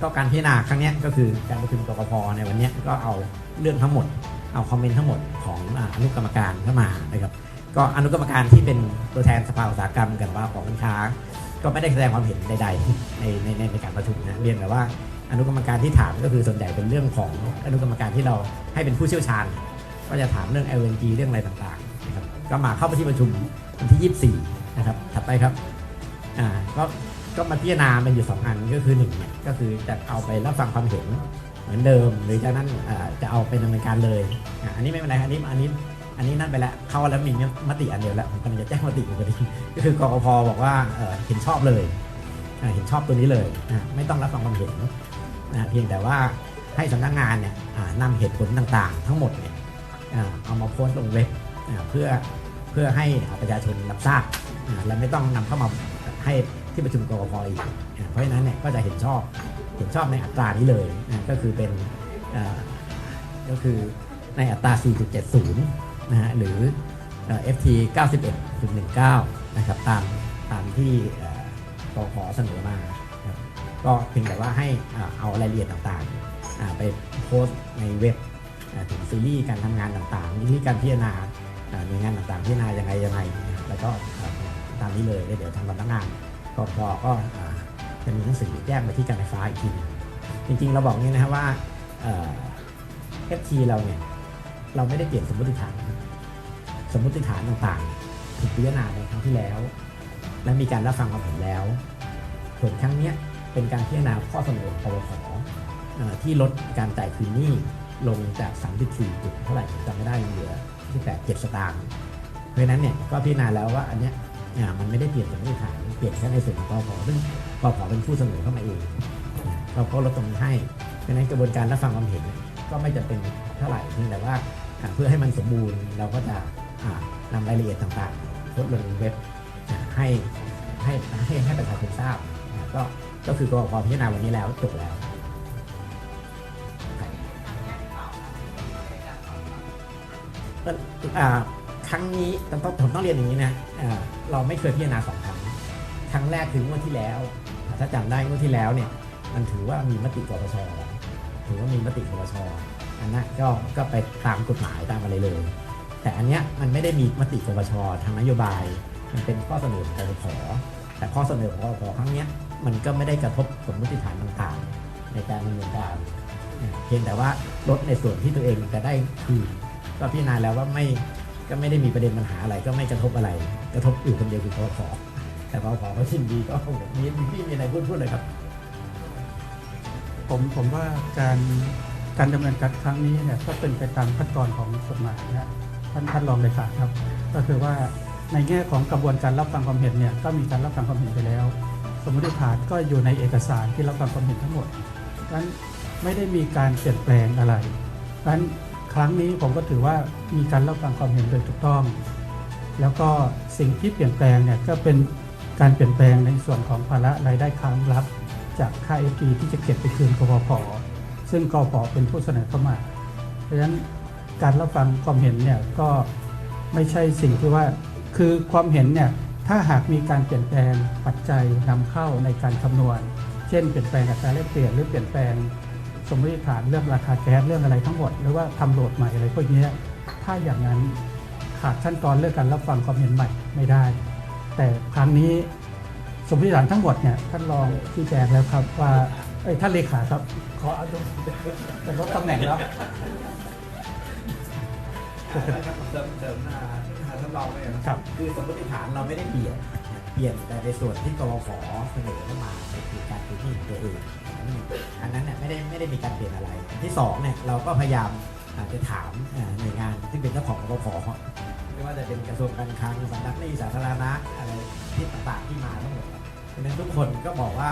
ก็การพิจารณาครั้งนี้ก็คือการประชุมกกพในวันนี้ก็เอาเรื่องทั้งหมด เอาคอมเมนต์ทั้งหมดของอนุกรรมการเข้ามานะครับก็อนุกรรมการที่เป็นตัวแทนสภาอุตสาหกรรมกับสภาของการค้า ก็ไม่ได้แสดงความเห็นใดๆในในในในการประชุมนะเรียนแต่ว่าอนุกรรมการที่ถามก็คือส่วนใหญ่เป็นเรื่องของอนุกรรมการที่เราให้เป็นผู้เชี่ยวชาญ ก็จะถามเรื่อง LNG เรื่องอะไรต่างๆนะครับก็มาเข้าไปที่ประชุมวันที่ 24 นะครับถัดไปครับอ่าก็ ก็มาพิจารณาเป็นอยู่สองอันก็คือหนึ่งเนี่ยก็คือจะเอาไปรับฟังความเห็นเหมือนเดิม หรือจากนั้นจะเอาไปดำเนินการเลยอันนี้ไม่เป็นไรอันนี้อันนี้อันนี้นั่นไปแล้วเข้าแล้วมีมติอันเดียวแล้วผมกำลังจะแจ้งมติอยู่พอดีก็คือกกพบอกว่าเห็นชอบเลยเห็นชอบตัวนี้เลยไม่ต้องรับฟังความเห็นเพียงแต่ว่าให้สำนักงานเนี่ยอ่านำเหตุผลต่างๆ ทั้งหมดเนี่ยเอามาโพสต์ลงเว็บเพื่อเพื่อให้ประชาชนรับทราบและไม่ต้องนำเข้ามาให้ ที่ประชุมกรกพอีกเพราะฉะนั้นเนี่ยก็จะเห็นชอบเห็นชอบในอัตรานี้เลยนะก็คือเป็นก็คือในอัตรา 4.70 นะฮะหรือเอ่อ FT 91.19 นะครับตามตามที่เอ่อกขอเสนอมา ก็เพียงแต่ว่าให้เอารายละเอียดต่างๆอ่าไปโพสต์ในเว็บถึงซีรีส์การทำงานต่างๆวิธีการพิจารณาหน่วยงานต่างๆพิจารณายังไงยังไงนะครับแล้วก็ตามนี้เลยเดี๋ยวทางสำนักงาน กพก็จะมีหนังสือแจ้งไปที่การไฟฟ้าอีกทีนึงจริงๆ เราบอกอย่างนี้นะครับว่าเอ่อ FT เราเนี่ยเราไม่ได้เปลี่ยนสมมติฐาน สมมติฐานต่างๆ ถูกพิจารณาในครั้งที่แล้ว และมีการรับฟังความเห็นแล้วส่วนครั้งนี้เป็นการพิจารณาข้อเสนอของปปอที่ลดการจ่ายคืนหนี้ลงจาก 34จุดเท่าไหร่ผมจำไม่ได้เหลือที่แปดเจ็ดสตางค์เพราะนั้นเนี่ยก็พิจารณาแล้วว่าอันเนี้ย อ่ามันไม่ได้เปลี่ยนสมมติฐานเปลี่ยนแค่ในส่วนของปปขซึ่งปปขเป็นผู้เสนอเข้ามาเองนะเราก็ลดตรงนี้ให้เพราะฉะนั้นกระบวนการรับฟังความเห็นก็ไม่จำเป็นเท่าไหร่เพียงแต่ว่าเพื่อให้มันสมบูรณ์เราก็จะอ่านำรายละเอียดต่างๆโพสต์ลงเว็บให้ให้ให้ให้ประชาชนทราบก็ก็คือกรกพิจารณาวันนี้แล้วจบแล้วอ่า ครั้งนี้ต้องต้องผมต้องเรียนอย่างนี้นะเราไม่เคยพิจารณาสองครั้งครั้งแรกคืองวดที่แล้ว ถ้าจำได้งวดที่แล้วเนี่ยมันถือว่ามีมติกปชถือว่ามีมติกปชอันนั้นก็ก็ไปตามกฎหมายตามอะไรเลย แต่อันเนี้ยมันไม่ได้มีมติกปชทางนโยบาย มันเป็นข้อเสนอของกปพแต่ข้อเสนอของกปพครั้งเนี้ยมันก็ไม่ได้กระทบสมมติฐานต่างๆ ในการดำเนินการเพียงแต่ว่าลดในส่วนที่ตัวเองจะได้คืนก็พิจารณาแล้วว่าไม่ ก็ไม่ได้มีประเด็นปัญหาอะไรก็ไม่กระทบอะไร กระทบอยู่คนเดียวคือกปพแต่กปพก็ชินดีก็มีมีพี่มีอะไรพูดพูดเลยครับ ผมผมว่าการการดำเนินการครั้งนี้เนี่ยก็เป็นไปตามขั้นตอนของกฎหมายนะท่านท่านรองเลขาครับ ก็คือว่าในแง่ของกระบวนการรับฟังความเห็นเนี่ยก็มีการรับฟังความเห็นไปแล้ว สมมติฐานก็อยู่ในเอกสารที่รับฟังความเห็นทั้งหมดดังนั้นไม่ได้มีการเปลี่ยนแปลงอะไรดังนั้น ครั้งนี้ผมก็ถือว่ามีการรับฟังความเห็นโดยถูกต้อง แล้วก็สิ่งที่เปลี่ยนแปลงเนี่ยก็เป็นการเปลี่ยนแปลงในส่วนของภาระรายได้ค้างรับ จากค่า FG ที่จะเก็บไปคืนกพพซึ่งกพเป็นผู้เสนอเข้ามา เพราะฉะนั้นการรับฟังความเห็นเนี่ยก็ไม่ใช่สิ่งที่ว่าคือความเห็นเนี่ยถ้าหากมีการเปลี่ยนแปลงปัจจัยนำเข้าในการคำนวณ เช่น เปลี่ยนแปลงอัตราแลกเปลี่ยนหรือเปลี่ยนแปลง สมมติฐานเรื่องราคาแก๊สเรื่องอะไรทั้งหมด หรือว่าทำโหลดใหม่อะไรพวกเนี้ยถ้าอย่างนั้นขาดขั้นตอนเรื่องการรับฟังความเห็นใหม่ไม่ได้ แต่ครั้งนี้สมมติฐานทั้งหมดเนี่ยท่านรองชี้แจงแล้วครับว่าเอ้ยท่านเลขาครับ ขอเอาตรงเป็นลดตำแหน่งแล้วเสริมเสริมมาท่านรองเลยนะครับคือสมมติฐานเราไม่ได้เปลี่ยนเปลี่ยนแต่ในส่วนที่กรฟเสนอเข้ามาคือการพื้นที่ของตัวเองอันนั้นเนี่ย ไม่ได้ไม่ได้มีการเปลี่ยนอะไร ที่สองเนี่ยเราก็พยายามอาจจะถามหน่วยงานที่เป็นเจ้าของกรฟไม่ว่าจะเป็นกระทรวงการคลังสำนักนี้สาธารณะอะไรที่ต่างๆที่มาทั้งหมดเพราะฉะนั้นทุกคนก็บอกว่า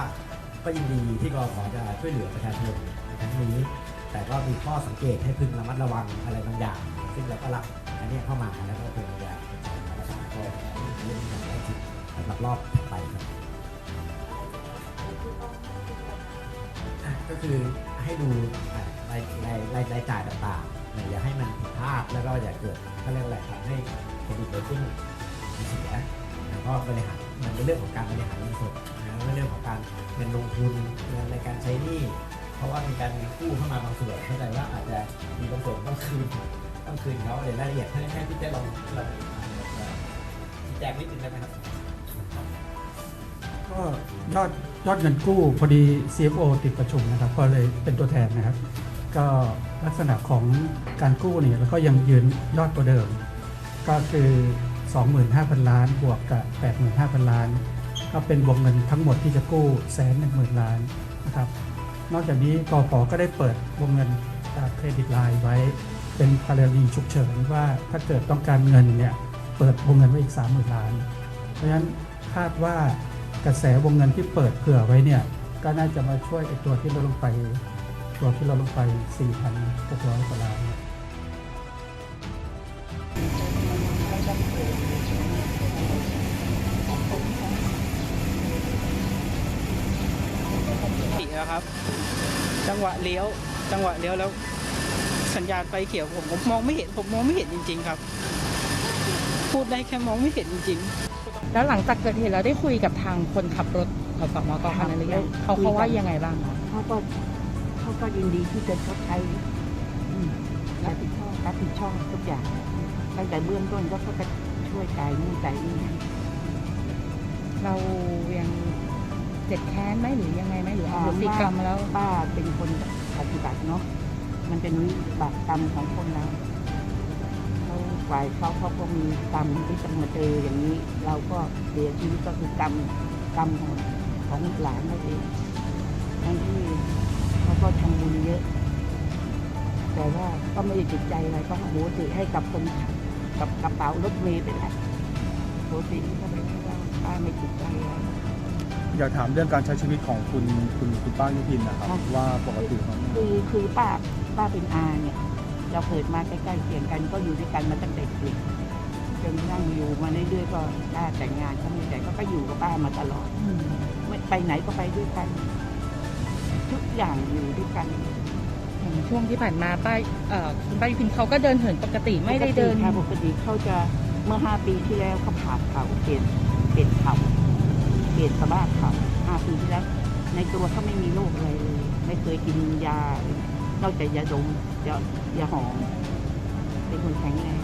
ก็ยินดีที่กรฟจะช่วยเหลือประชาชนในครั้งนี้ แต่ก็มีข้อสังเกตให้พึงระมัดระวังอะไรบางอย่าง ซึ่งเราก็รับอันนี้เข้ามาแล้วก็คงจะประสานก็เรื่องอย่างใกล้ชิดสำหรับรอบไปครับ อะก็คือให้ดูอะรายรายรายรายจ่ายต่างๆเนี่ยอย่าให้มันผิดพลาดแล้วก็อย่าเกิดเขาเรียกว่าอะไรทำให้เครดิตเรตติ้งเสียแล้วก็บริหารมันเป็นเรื่องของการบริหารเงินสดนะไม่เรื่องของการเงินลงทุนเงินในการใช้หนี้เพราะว่ามีการกู้เข้ามาบางส่วนเข้าใจว่าอาจจะมีบางส่วนต้องคืนต้องคืนเขาเดี๋ยวรายละเอียดให้ให้พี่เต้ลองลองชี้แจงนิดนึงได้ไหมครับ ก็ยอดยอดเงินกู้พอดี CFO ติดประชุมนะครับ ก็เลยเป็นตัวแทนนะครับ ก็ลักษณะของการกู้เนี่ยแล้วก็ยังยืนยอดตัวเดิม ก็คือ 25,000 ล้านบวกกับ 85,000 ล้าน ก็เป็นวงเงินทั้งหมดที่จะกู้แสนหนึ่งหมื่นล้านนะครับ นอกจากนี้กพก็ได้เปิดวงเงินเครดิตไลน์ไว้เป็นกรณีฉุกเฉินว่าถ้าเกิดต้องการเงินเนี่ยเปิดวงเงินไว้อีก 30,000 ล้าน เพราะฉะนั้นคาดว่า กระแสวงเงินที่เปิดเผื่อไว้เนี่ยก็น่าจะมาช่วยไอ้ตัวที่ลดลงไป ตัวที่ลดลงไป 4,600กว่าล้านเนี่ยปกติแล้วครับ จังหวะเลี้ยว จังหวะเลี้ยวแล้ว สัญญาณไฟเขียวผมผมมองไม่เห็นผมมองไม่เห็นจริง ๆ ครับ พูดได้แค่มองไม่เห็นจริงๆ แล้วหลังจากเกิดเหตุเราได้คุยกับทางคนขับรถขอสมกคันนั้นหรือยังเขาเขาว่ายังไงบ้างคะเขาก็เขาก็ยินดีที่จะชดใช้อืมรับผิดชอบรับผิดชอบทุกอย่าง ตั้งแต่เบื้องต้นก็ก็จะช่วยจ่ายนู่นจ่ายนี่ให้เรายังเจ็บแค้นไหมหรือยังไงไหมหรืออโหสิกรรมแล้ว ป้าเป็นคนปฏิบัติเนาะมันเป็นวิบากกรรมของคนเราเขา ฝ่ายเขาเขาก็มีกรรมที่จะมาเจออย่างนี้ เราก็เสียชีวิตก็คือกรรมกรรมของของหลานนั่นเองทั้งที่เขาก็ทำบุญเยอะ แต่ว่าก็ไม่ได้ติดใจอะไรก็โหสิให้กับคนขับกับกระเป๋ารถเมล์ไปแหละโหสิก็ไปไม่ว่าป้าไม่ติดใจอะไรอยากถามเรื่องการใช้ชีวิตของคุณคุณคุณป้ายุพินนะครับค่ะว่าปกติเขาคือคือป้าป้าเป็นอาเนี่ย เราเกิดมาใกล้ๆเคียงกันก็อยู่ด้วยกันมาตั้งแต่เด็กจนนั่งอยู่มาเรื่อยๆก็ป้าแต่งงานเขาไม่แต่ก็ก็อยู่กับป้ามาตลอดไม่ไปไหนก็ไปด้วยกัน ทุกอย่างอยู่ด้วยกันอย่างช่วงที่ผ่านมาป้าเอ่อคุณป้ายุพินเขาก็เดินเหินปกติไม่ได้เดิน ปกติค่ะปกติเขาจะเมื่อห้าปีที่แล้วเขาผ่าเขาเปลี่ยนเปลี่ยนเขาเปลี่ยนสภาพเขาห้าปีที่แล้ว ในตัวเขาไม่มีโรคอะไรเลย ไม่เคยกินยาอะไร นอกจากยาดมยายาหอมเป็นคนแข็งแรง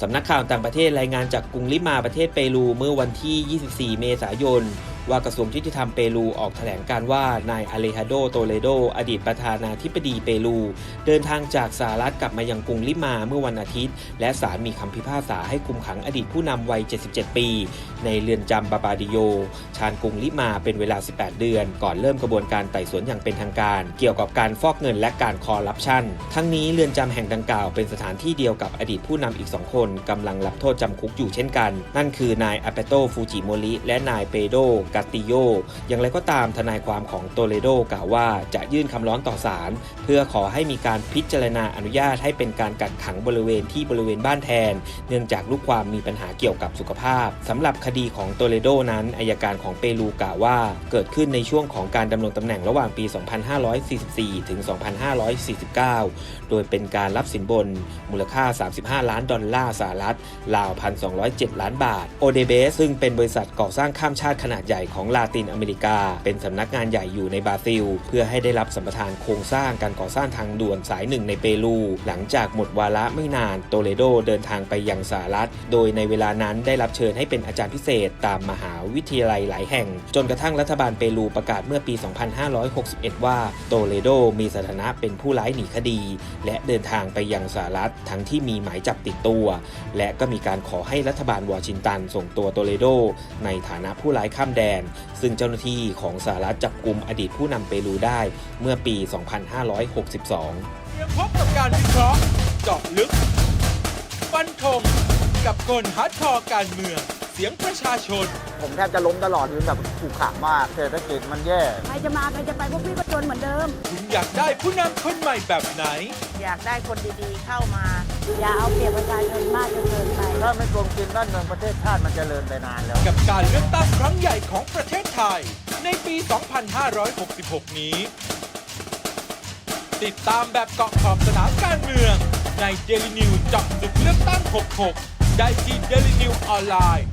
สำนักข่าวต่างประเทศรายงานจากกรุงลิมาประเทศเปรูเมื่อวันที่ 24 เมษายน ว่ากระทรวงยุติธรรมเปรูออกแถลงการว่านายอเลฮาโดโตเลโด อดีตประธานาธิบดีเปรู เดินทางจากสหรัฐกลับมายังกรุงลิมาเมื่อวันอาทิตย์ และศาลมีคำพิพากษาให้คุมขังอดีตผู้นำวัย 77 ปี ในเรือนจำบาบาดิโย ชานกรุงลิมาเป็นเวลา 18 เดือน ก่อนเริ่มกระบวนการไต่สวนอย่างเป็นทางการ เกี่ยวกับการฟอกเงินและการคอร์รัปชันทั้งนี้เรือนจำแห่งดังกล่าวเป็นสถานที่เดียวกับอดีตผู้นำอีก2คนกำลังรับโทษจำคุกอยู่เช่นกัน นั่นคือนายอาเปโตฟูจิโมริและนายเปโดกาติโย อย่างไรก็ตามทนายความของโตเลโดกล่าวว่าจะยื่นคำร้องต่อศาลเพื่อขอให้มีการพิจารณาอนุญาตให้เป็นการกักขังบริเวณที่บริเวณบ้านแทน เนื่องจากลูกความมีปัญหาเกี่ยวกับสุขภาพสำหรับคดีของโตเลโดนั้นอายการของเปรูกล่าวว่าเกิดขึ้นในช่วงของการดำรงตำแหน่งระหว่างปี 2544 ถึง 2549 โดยเป็นการรับสินบนมูลค่า 35 ล้านดอลลาร์สหรัฐราว 1,207 ล้านบาทโอเดเบสซึ่งเป็นบริษัทก่อสร้างข้ามชาติขนาดใหญ่ของลาตินอเมริกา เป็นสำนักงานใหญ่อยู่ในบราซิล เพื่อให้ได้รับสัมปทานโครงสร้างการก่อสร้างทางด่วนสายหนึ่งในเปรู หลังจากหมดวาระไม่นานโตเลโดเดินทางไปยังสหรัฐ โดยในเวลานั้นได้รับเชิญให้เป็นอาจารย์พิเศษตามมหาวิทยาลัยหลายแห่ง จนกระทั่งรัฐบาลเปรูประกาศเมื่อปี 2561 ว่าโตเลโดมีสถานะเป็นผู้ร้ายหนีคดี และเดินทางไปยังสหรัฐทั้งที่มีหมายจับติดตัว และก็มีการขอให้รัฐบาลวอชิงตันส่งตัวโตเลโดในฐานะผู้ร้ายข้ามแดนซึ่งเจ้าหน้าที่ของสหรัฐจับกลุ่มอดีตผู้นำเปรูได้เมื่อปี 2562 เตรียมพบกับการวิเคราะห์เจาะลึกฟันธงกับคนฮาร์ดคอร์การเมืองเสียงประชาชน ผมแทบจะล้มตลอดคือแบบขู่ขามากเศรษฐกิจมันแย่ ใครจะมาใครจะไปพวกพี่ก็จนเหมือนเดิม คุณอยากได้ผู้นำคนใหม่แบบไหน อยากได้คนดีๆเข้ามา อย่าเอาเปรียบประชาชนมากจนเกินไป ถ้าไม่กลมกินด้านเมืองประเทศชาติมันจเจริญไปนานแล้ว กับการเลือกตั้งครั้งใหญ่ของประเทศไทย ในปี 2566 นี้ ติดตามแบบเกาะขอบสนามการเมือง ใน Daily News เจาะลึกเลือกตั้ง 66 ได้ที่ Daily New ออนไลน์